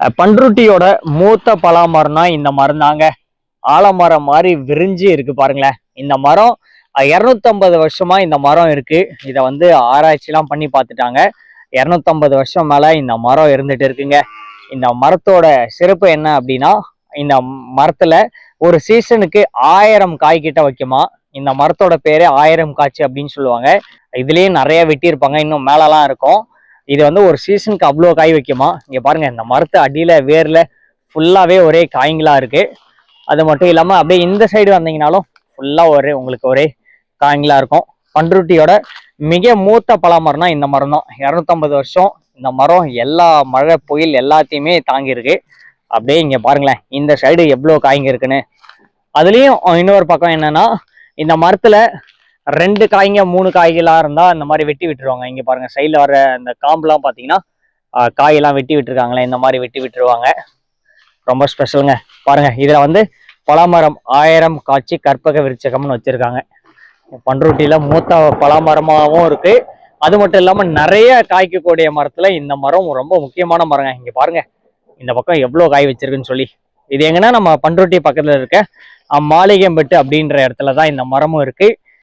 பன்ருட்டியோட பண்ருட்டியோட மூத்த பலாமரம்னா இந்த மரம் தாங்க. ஆலமரம் மாதிரி விரிஞ்சு இருக்கு பாருங்களேன். இந்த மரம் இரநூத்தம்பது வருஷமா இந்த மரம் இருக்கு. இதை வந்து ஆராய்ச்சிலாம் பண்ணி பார்த்துட்டாங்க. இரநூத்தம்பது வருஷம் மேல இந்த மரம் இருந்துட்டு இருக்குங்க. இந்த மரத்தோட சிறப்பு என்ன அப்படின்னா இந்த மரத்துல ஒரு சீசனுக்கு ஆயிரம் காய் கிட்ட வைக்குமா. இந்த மரத்தோட பேரே ஆயிரம் காய்ச்சி அப்படின்னு சொல்லுவாங்க. இதுலயே நிறைய வெட்டியிருப்பாங்க. இன்னும் மேலலாம் இருக்கும். இது வந்து ஒரு சீசனுக்கு அவ்வளோ காய் வைக்குமா? இங்கே பாருங்கள் இந்த மரத்து அடியில் வேரில் ஃபுல்லாகவே ஒரே காய்ங்களாக இருக்குது அது மட்டும் இல்லாமல் அப்படியே இந்த சைடு வந்தீங்கனாலும் ஃபுல்லாக ஒரே உங்களுக்கு ஒரே காய்ங்களாக இருக்கும். பண்ருட்டியோட மிக மூத்த பலாமரம்னா இந்த மரம் தான் இரநூத்தம்பது வருஷம் இந்த மரம் எல்லா மழை புயல் எல்லாத்தையுமே தாங்கியிருக்கு. அப்படியே இங்கே பாருங்களேன் இந்த சைடு எவ்வளோ காய்ங்க இருக்குன்னு. அதுலேயும் இன்னொரு பக்கம் என்னென்னா இந்த மரத்தில் ரெண்டு காய்ங்க மூணு காய்களாக இருந்தால் இந்த மாதிரி வெட்டி விட்டுருவாங்க. இங்கே பாருங்கள் சைடில் வர அந்த காம்புலாம் பார்த்தீங்கன்னா காயெல்லாம் வெட்டி விட்டுருக்காங்களே இந்த மாதிரி வெட்டி விட்டுருவாங்க. ரொம்ப ஸ்பெஷலுங்க பாருங்கள் இதில் வந்து பலாமரம் ஆயிரம் காட்சி கற்பக விருச்சகம்னு வச்சிருக்காங்க. பண்ருட்டியில் மூத்த பலாமரமாகவும் இருக்குது அது மட்டும் இல்லாமல் நிறைய காய்க்கக்கூடிய மரத்தில் இந்த மரம் ரொம்ப முக்கியமான மரங்க. இங்கே பாருங்கள் இந்த பக்கம் எவ்வளோ காய் வச்சிருக்குன்னு சொல்லி. இது எங்கன்னா நம்ம பண்ருட்டி பக்கத்தில் இருக்க அஹ், அப்படின்ற இடத்துல தான் இந்த மரமும் இருக்குது